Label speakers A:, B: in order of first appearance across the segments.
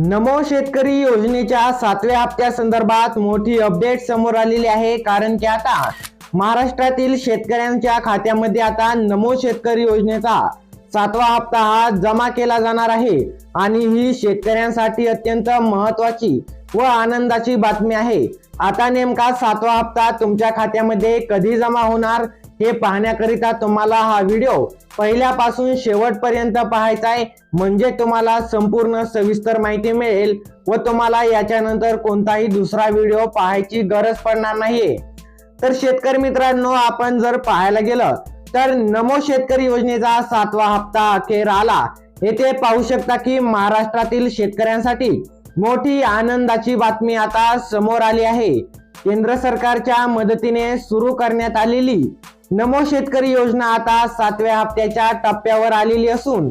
A: नमो शेतकरी योजनेच्या सातव्या हप्त्या संदर्भात मोठी अपडेट समोर आलेली आहे. कारण की आता महाराष्ट्रातील शेतकऱ्यांच्या खात्यामध्ये आता नमो शेतकरी योजनेचा सातवा हप्ता हा जमा केला जाणार आहे. आणि ही शेतकऱ्यांसाठी अत्यंत महत्वाची व आनंदाची बातमी आहे. आता नेमका सातवा हप्ता तुमच्या खात्यामध्ये कधी जमा होणार? हे पाहण्याकरिता तुम्हाला हा व्हिडिओ पहिल्यापासून शेवटपर्यंत पाहायचा आहे. म्हणजे तुम्हाला संपूर्ण सविस्तर माहिती मिळेल व तुम्हाला याच्यानंतर कोणताही दुसरा व्हिडिओ पाहायची गरज पडणार नाही तर शेतकरी मित्रांनो आपण जर पाहायला गेलं तर नमो शेतकरी योजनेचा सातवा हप्ता अखेर आला. येथे पाहू शकता की महाराष्ट्रातील शेतकऱ्यांसाठी मोठी आनंदाची बातमी आता समोर आली आहे. केंद्र सरकारच्या मदतीने सुरू करण्यात आलेली नमो शेतकरी योजना आता सातव्या हप्त्याच्या टप्प्यावर आलेली असून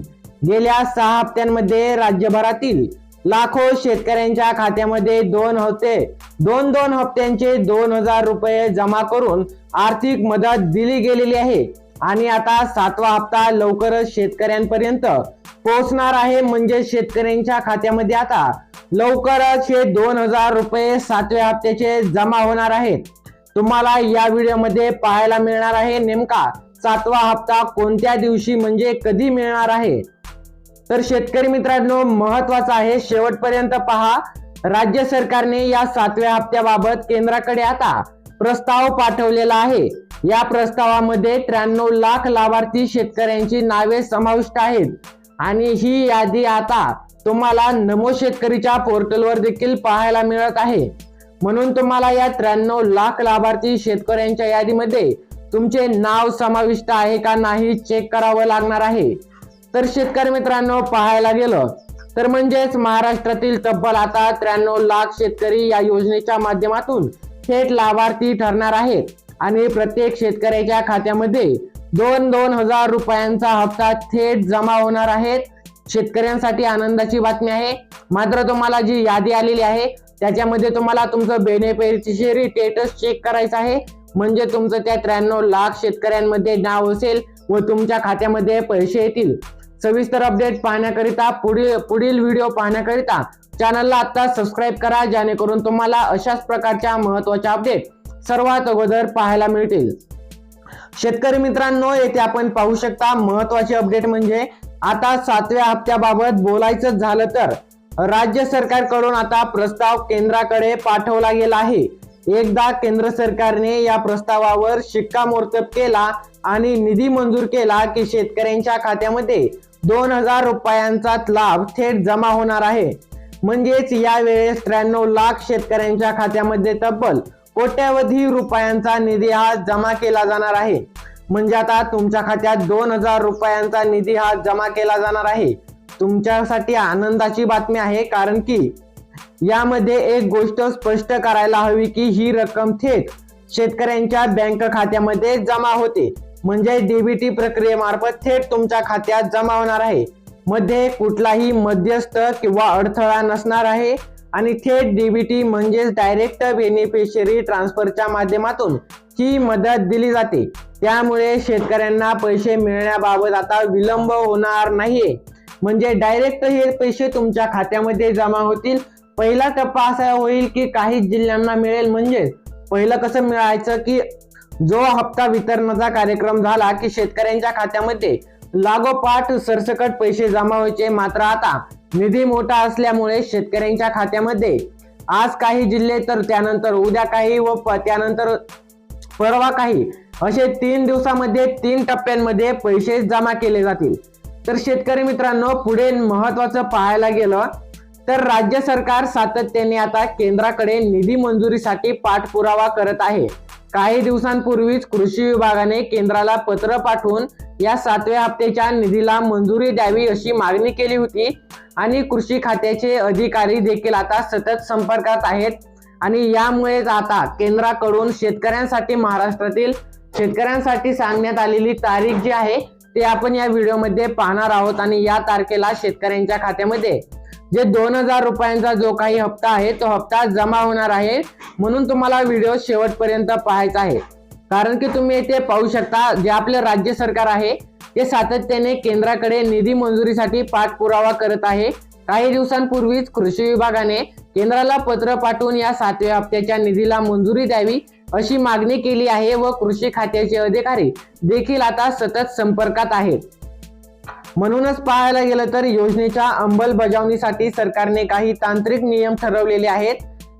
A: गेल्या सहा हप्त्यांमध्ये राज्यभरातील लाखो शेतकऱ्यांच्या खात्यामध्ये दोन हप्ते दोन दोन हप्त्यांचे दोन हजार रुपये जमा करून आर्थिक मदत दिली गेलेली आहे. आणि आता सातवा हप्ता लवकरच शेतकऱ्यांपर्यंत पोहोचणार आहे. म्हणजे शेतकऱ्यांच्या खात्यामध्ये आता लवकरच हे दोन हजार रुपये सातव्या हप्त्याचे जमा होणार आहेत. तुम्हाला या व्हिडिओमध्ये पाहायला मिळणार आहे नेमका सातवा हप्ता कोणत्या दिवशी म्हणजे कधी मिळणार आहे. तर शेतकरी मित्रांनो महत्वाचं आहे शेवटपर्यंत पहा. राज्य सरकारने या सातव्या हप्त्याबाबत केंद्राकडे आता प्रस्ताव पाठवलेला आहे. या प्रस्तावामध्ये त्र्याण्णव लाख लाभार्थी शेतकऱ्यांची नावे समाविष्ट आहेत. आणि ही यादी आता तुम्हाला नमो शेतकरीच्या पोर्टलवर देखील पाहायला मिळत आहे. म्हणून तुम्हाला या त्र्याण्णव लाख लाभार्थी शेतकऱ्यांच्या यादीमध्ये तुमचे नाव समाविष्ट आहे का नाही चेक करावं लागणार आहे. तर शेतकरी मित्रांनो पाहायला गेलं तर म्हणजेच महाराष्ट्रातील तब्बल आता त्र्याण्णव लाख शेतकरी या योजनेच्या माध्यमातून थेट लाभार्थी ठरणार आहेत. आणि प्रत्येक शेतकऱ्याच्या खात्यामध्ये दोन दोन हजार रुपयांचा हप्ता थेट जमा होणार आहेत. शेतकऱ्यांसाठी आनंदाची बातमी आहे. मात्र तुम्हाला जी यादी आलेली आहे त्याच्यामध्ये तुम्हाला तुमचं बेनिफिशियरी स्टेटस चेक करायचं आहे. म्हणजे तुमचं त्या त्र्याण्णव लाख शेतकऱ्यांमध्ये नाव असेल व तुमच्या खात्यामध्ये पैसे येतील. सविस्तर अपडेट पाहण्याकरिता पुढील पुढील व्हिडिओ पाहण्याकरिता चॅनलला आत्ता सबस्क्राईब करा जेणेकरून तुम्हाला अशाच प्रकारच्या महत्त्वाच्या अपडेट सर्वात अगोदर पाहायला मिळतील. शेतकरी मित्रांनो येथे आपण पाहू शकता महत्वाची अपडेट म्हणजे आता सातव्या हप्त्याबाबत बोलायचं झालं तर राज्य सरकारकडून आता प्रस्ताव केंद्राकडे पाठवला गेला आहे. एकदा केंद्र सरकारने या प्रस्तावावर शिक्कामोर्तब केला आणि निधी मंजूर केला की शेतकऱ्यांच्या खात्यामध्ये दोन हजार रुपयांचा लाभ थेट जमा होणार आहे. म्हणजेच यावेळेस त्र्याण्णव लाख शेतकऱ्यांच्या खात्यामध्ये तब्बल कोट्यावधी रुपयांचा निधी हा जमा केला जाणार आहे. म्हणजे आता तुमच्या खात्यात दोन हजार रुपयांचा निधी हा जमा केला जाणार आहे. तुमच्यासाठी आनंदाची बातमी आहे कारण की यामध्ये एक गोष्ट स्पष्ट करायला हवी की ही रक्कम थेट शेतकऱ्यांच्या बँक खात्यामध्ये जमा होते. म्हणजे डीबीटी प्रक्रियेमार्फत थेट तुमच्या खात्यात जमा होणार आहे. मध्ये कुठलाही मध्यस्थ किंवा अडथळा नसणार आहे. आणि थेट डीबीटी म्हणजेच डायरेक्ट बेनिफिशरी ट्रान्सफरच्या माध्यमातून ही मदत दिली जाते. त्यामुळे शेतकऱ्यांना पैसे मिळण्याबाबत आता विलंब होणार नाहीये. म्हणजे डायरेक्ट हे पैसे तुमच्या खात्यामध्ये जमा होतील. पहिला टप्पा असा होईल की काही जिल्ह्यांना मिळेल म्हणजे पहिलं कसं मिळायचं की जो हप्ता वितरणाचा कार्यक्रम झाला की शेतकऱ्यांच्या खात्यामध्ये लागोपाठ सरसकट पैसे जमा व्हायचे मात्र आता निधी मोठा असल्यामुळे शेतकऱ्यांच्या खात्यामध्ये आज काही जिल्हे तर त्यानंतर उद्या काही व प- त्यानंतर परवा काही. असे तीन दिवसामध्ये तीन टप्प्यांमध्ये पैसे जमा केले जातील. तर शेतकरी मित्रांनो पुढे महत्वाचं पाहायला गेलं तर राज्य सरकार सातत्याने आता केंद्राकडे निधी मंजुरीसाठी पाठपुरावा करत आहे. काही दिवसांपूर्वीच कृषी विभागाने केंद्राला पत्र पाठवून या सातव्या हप्त्याच्या निधीला मंजुरी द्यावी अशी मागणी केली होती. आणि कृषी खात्याचे अधिकारी देखील आता सतत संपर्कात आहेत. आणि यामुळेच आता केंद्राकडून शेतकऱ्यांसाठी महाराष्ट्रातील शेतकऱ्यांसाठी सांगण्यात आलेली तारीख जी आहे ते आपण या व्हिडिओमध्ये पाहणार आहोत. आणि या तारखेला शेतकऱ्यांच्या खात्यामध्ये जे दोन हजार रुपयांचा जो काही हप्ता आहे तो हप्ता जमा होणार आहे. म्हणून तुम्हाला व्हिडिओ शेवटपर्यंत पाहायचा आहे. कारण की तुम्ही येथे पाहू शकता जे आपले राज्य सरकार आहे ते सातत्याने केंद्राकडे निधी मंजुरीसाठी पाठपुरावा करत आहे. काही दिवसांपूर्वीच कृषी विभागाने केंद्राला पत्र पाठवून या सातव्या हप्त्याच्या निधीला मंजुरी द्यावी अशी मागणी केली आहे व कृषी खात्याचे अधिकारी देखील आता सतत संपर्कात आहेत. म्हणूनच पाहायला गेलं तर योजनेच्या अंमलबजावणीसाठी सरकारने काही तांत्रिक नियम ठरवलेले आहेत.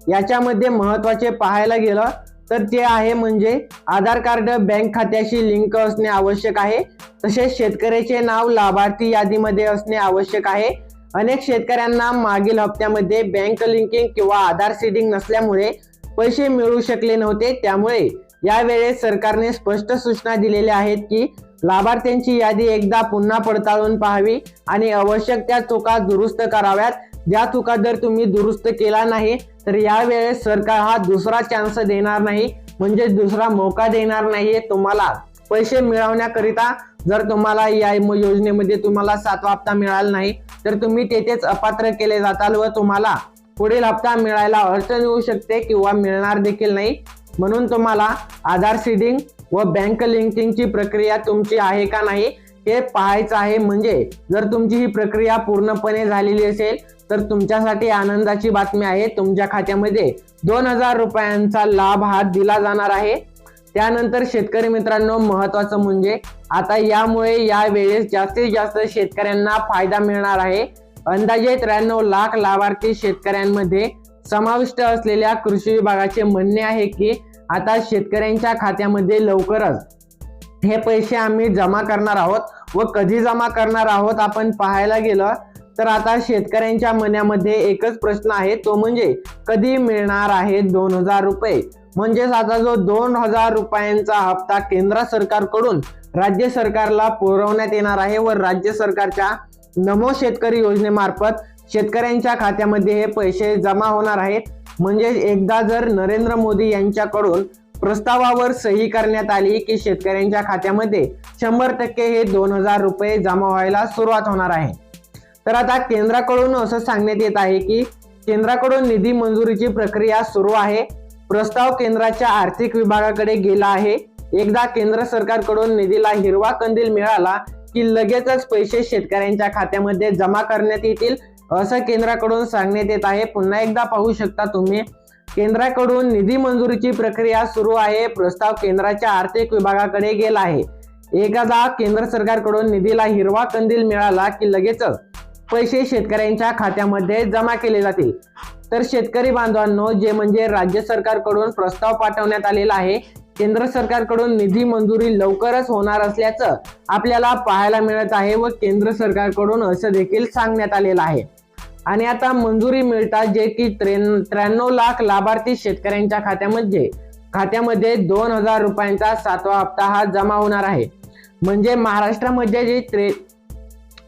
A: याच्यामध्ये महत्त्वाचे पाहायला गेलं तर ते आहे म्हणजे आधार कार्ड बँक खात्याशी लिंक असणे आवश्यक आहे. तसेच शेतकऱ्याचे नाव लाभार्थी यादीमध्ये असणे आवश्यक आहे. अनेक शेतकऱ्यांना मागील हप्त्यामध्ये बँक लिंकिंग किंवा आधार सीडिंग नसल्यामुळे पैसे मिळू शकले नव्हते. त्यामुळे यावेळेस सरकारने स्पष्ट सूचना दिलेल्या आहेत की लाभार्थ्यांची यादी एकदा पुन्हा पडताळून पाहावी आणि आवश्यक त्या चुका दुरुस्त कराव्यात. ज्या चुका जर तुम्ही दुरुस्त केला नाही तर यावेळेस सरकार हा दुसरा चान्स देणार नाही. म्हणजे दुसरा मौका देणार नाहीये तुम्हाला पैसे मिळवण्याकरिता जर तुम्हाला या योजनेमध्ये तुम्हाला सातवा हप्ता मिळाला नाही तर तुम्ही तेथेच अपात्र केले जाताल व तुम्हाला पुढील हप्ता मिळायला अडचण येऊ शकते किंवा मिळणार देखील नाही. म्हणून तुम्हाला आधार सीडिंग व बँक लिंकिंगची प्रक्रिया तुमची आहे का नाही हे पाहायचं आहे म्हणजे जर तुमची ही प्रक्रिया पूर्णपणे झालेली असेल तर तुमच्यासाठी आनंदाची बातमी आहे. तुमच्या खात्यामध्ये दोन हजार रुपयांचा लाभ हा दिला जाणार आहे. त्यानंतर शेतकरी मित्रांनो महत्वाचं म्हणजे आता यामुळे या वेळेस जास्तीत जास्त शेतकऱ्यांना फायदा मिळणार आहे. अंदाजे त्र्याण्णव लाख लाभार्थी शेतकऱ्यांमध्ये समाविष्ट असलेल्या कृषी विभागाचे म्हणणे आहे की आता शेतकऱ्यांच्या खात्यामध्ये लवकरच हे पैसे आम्ही जमा करणार आहोत व कधी जमा करणार आहोत आपण पाहायला गेलं तर आता शेतकऱ्यांच्या मनामध्ये एकच प्रश्न आहे तो म्हणजे कधी मिळणार आहे दोन हजार रुपये? म्हणजेच आता जो दोन हजार रुपयांचा हप्ता केंद्र सरकारकडून राज्य सरकारला पुरवण्यात येणार आहे व राज्य सरकारच्या नमो शेतकरी योजनेमार्फत शेतकऱ्यांच्या खात्यामध्ये हे पैसे जमा होणार आहेत. म्हणजे एकदा जर नरेंद्र मोदी यांच्याकडून प्रस्तावावर सही करण्यात आली की शेतकऱ्यांच्या खात्यामध्ये शंभर टक्के हे दोन हजार रुपये जमा व्हायला सुरुवात होणार आहे. तर आता केंद्राकडून असं सांगण्यात येत आहे की केंद्राकडून निधी मंजुरीची प्रक्रिया सुरू आहे. प्रस्ताव केंद्राच्या आर्थिक विभागाकडे गेला आहे. एकदा केंद्र सरकारकडून निधीला हिरवा कंदील मिळाला की लगेचच पैसे शेतकऱ्यांच्या खात्यामध्ये जमा करण्यात येतील असं केंद्राकडून सांगण्यात येत आहे. पुन्हा एकदा पाहू शकता तुम्ही. केंद्राकडून निधी मंजुरीची प्रक्रिया सुरू आहे. प्रस्ताव केंद्राच्या आर्थिक विभागाकडे गेला आहे. एकदा केंद्र सरकारकडून निधीला हिरवा कंदील मिळाला की लगेचच पैसे शेतकऱ्यांच्या खात्यामध्ये जमा केले जातील तर शेतकरी बांधवांनो जे म्हणजे राज्य सरकारकडून प्रस्ताव पाठवण्यात आलेला आहे केंद्र सरकारकडून निधी मंजुरी लवकरच होणार असल्याचं आपल्याला पाहायला मिळत आहे व केंद्र सरकारकडून असं देखील सांगण्यात आलेलं आहे. आणि आता मंजुरी मिळतात जे की त्रेन त्र्याण्णव लाख लाभार्थी शेतकऱ्यांच्या खात्यामध्ये. खात्यामध्ये दोन हजार रुपयांचा सातवा हप्ता हा जमा होणार आहे. म्हणजे महाराष्ट्रामध्ये जे त्रे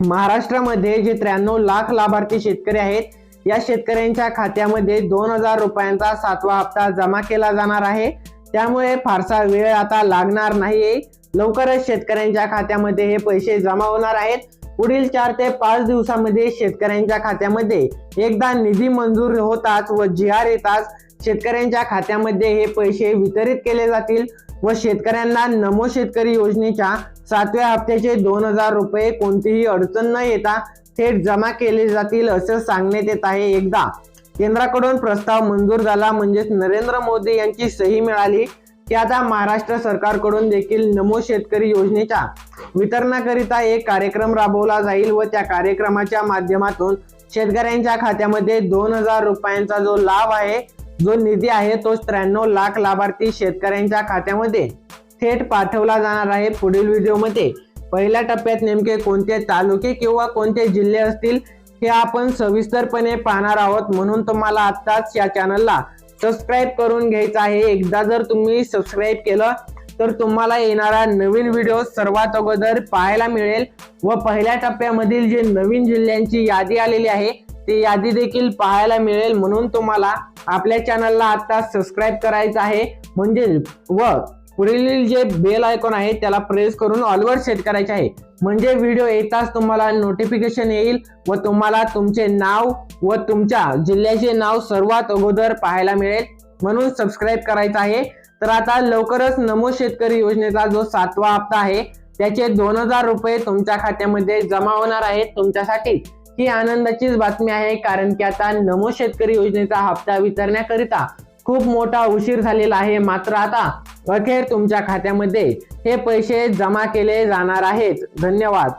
A: महाराष्ट्रामध्ये जे त्र्याण्णव लाख लाभार्थी शेतकरी आहेत या शेतकऱ्यांच्या खात्यामध्ये दोन हजार रुपयांचा सातवा हप्ता जमा केला जाणार आहे. त्यामुळे फारसा वेळ आता लागणार नाहीये. लवकरच शेतकऱ्यांच्या खात्यामध्ये हे पैसे जमा होणार आहेत. पुढील चार ते पाच दिवसामध्ये शेतकऱ्यांच्या खात्यामध्ये एकदा निधी मंजूर होताच व जी आर येताच शेतकऱ्यांच्या खात्यामध्ये हे पैसे वितरित केले जातील व शेतकऱ्यांना नमो शेतकरी योजनेच्या सातव्या हप्त्याचे दोन हजार रुपये कोणतीही अडचण न येता थेट जमा केले जातील असं सांगण्यात येत आहे. एकदा केंद्राकडून प्रस्ताव मंजूर झाला म्हणजेच नरेंद्र मोदी यांची सही मिळाली. की आता महाराष्ट्र सरकारकडून देखील नमो शेतकरी योजनेच्या वितरणाकरिता एक कार्यक्रम राबवला जाईल व त्या कार्यक्रमाच्या माध्यमातून शेतकऱ्यांच्या खात्यामध्ये दोन हजार रुपयांचा जो लाभ आहे जो निधी आहे तो त्र्याण्णव लाख लाभार्थी शेतकऱ्यांच्या खात्यामध्ये थेट पाठवला जाणार आहे पुढील व्हिडिओमध्ये. पहिल्या टप्प्यात नेमके कोणते तालुके किंवा कोणते जिल्हे असतील हे आपण सविस्तरपणे पाहणार आहोत. म्हणून तुम्हाला आत्ताच या चॅनलला सबस्क्राईब करून घ्यायचं आहे. एकदा जर तुम्ही सबस्क्राईब केलं तर तुम्हाला येणारा नवीन व्हिडिओ सर्वात अगोदर पाहायला मिळेल. व पहिल्या टप्प्यामधील जे नवीन जिल्ह्यांची यादी आलेली आहे ती यादी देखील पाहायला मिळेल. म्हणून तुम्हाला आपल्या चॅनलला आता सबस्क्राईब करायचं आहे. म्हणजे व पुढील जे बेल आयकॉन आहे त्याला प्रेस करून ऑलवर सेट करायचे आहे. म्हणजे व्हिडिओ येताच तुम्हाला नोटिफिकेशन येईल व तुम्हाला तुमचे नाव व तुमच्या जिल्ह्याचे नाव सर्वात अगोदर पाहायला मिळेल. म्हणून सबस्क्राईब करायचं आहे. तर आता लवकरच नमो शेतकरी योजनेचा जो सातवा हप्ता आहे त्याचे दोन हजार रुपये तुमच्या खात्यामध्ये जमा होणार आहेत तुमच्यासाठी. ही आनंदाचीच बातमी आहे कारण की आता नमो शेतकरी योजनेचा हप्ता वितरण्याकरिता खूप मोठा उशीर झालेला आहे. मात्र आता अखेर तुमच्या खात्यामध्ये हे पैसे जमा केले जाणार आहेत. धन्यवाद.